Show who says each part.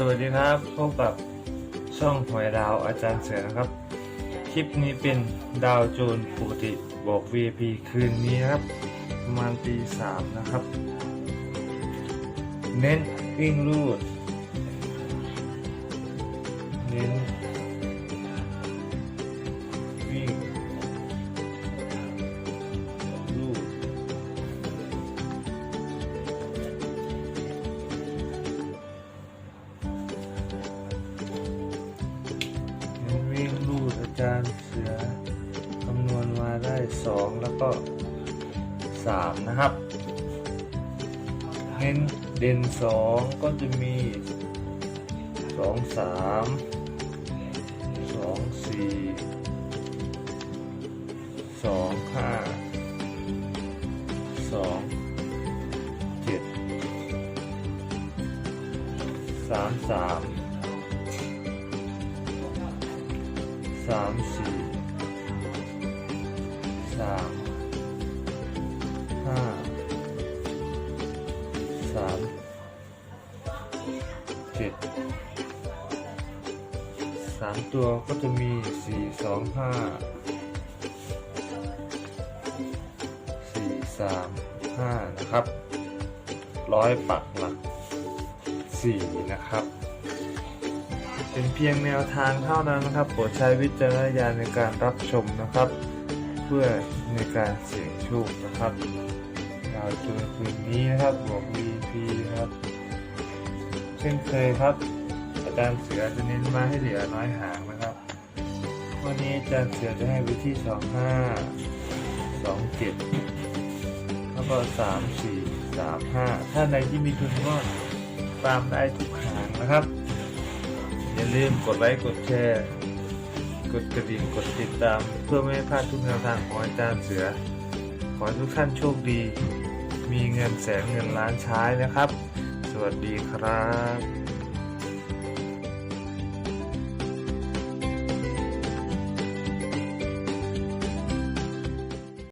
Speaker 1: สวัสดีครับพบกับช่องหวยดาวอาจารย์เสือนะครับ คลิปนี้เป็นดาวโจนปกติบอก VIP คืนนี้นะครับ ประมาณตีสามนะครับ เน้นวิ่งรูด เน้น จารเสือคำนวณมาได้สองแล้วก็สามนะครับ เน้นเด่นสองก็จะมีสองสามสองสี่ สามสี่สามห้าสามเจ็ดสามตัวก็จะมีสี่สองห้าสี่สามห้านะครับร้อยปักหลักสี่นะครับ เป็นเพียงแนวทางเท่านั้นนะครับ โปรดใช้วิจารณญาณในการรับชมนะครับ เพื่อในการเสี่ยงโชคนะครับดาวจุลคืนนี้นะครับบวก VP นะครับ เช่นเคยครับ อาจารย์เสือจะเน้นมาให้เหลือน้อยหางนะครับ วันนี้อาจารย์เสือจะให้วิธีสองห้าสองเจ็ดแล้วก็สามสี่สามห้าถ้าในที่มีทุนก็ตามได้ทุกหางนะครับ อย่าลืมกดไลค์กดแชร์ กดกระดิ่งกดติดตาม เพื่อไม่ให้พลาดทุกแนวทางของอาจารย์เสือ ขอให้ทุกท่านโชคดี มีเงินแสนเงินล้านใช้นะครับ สวัสดีครับ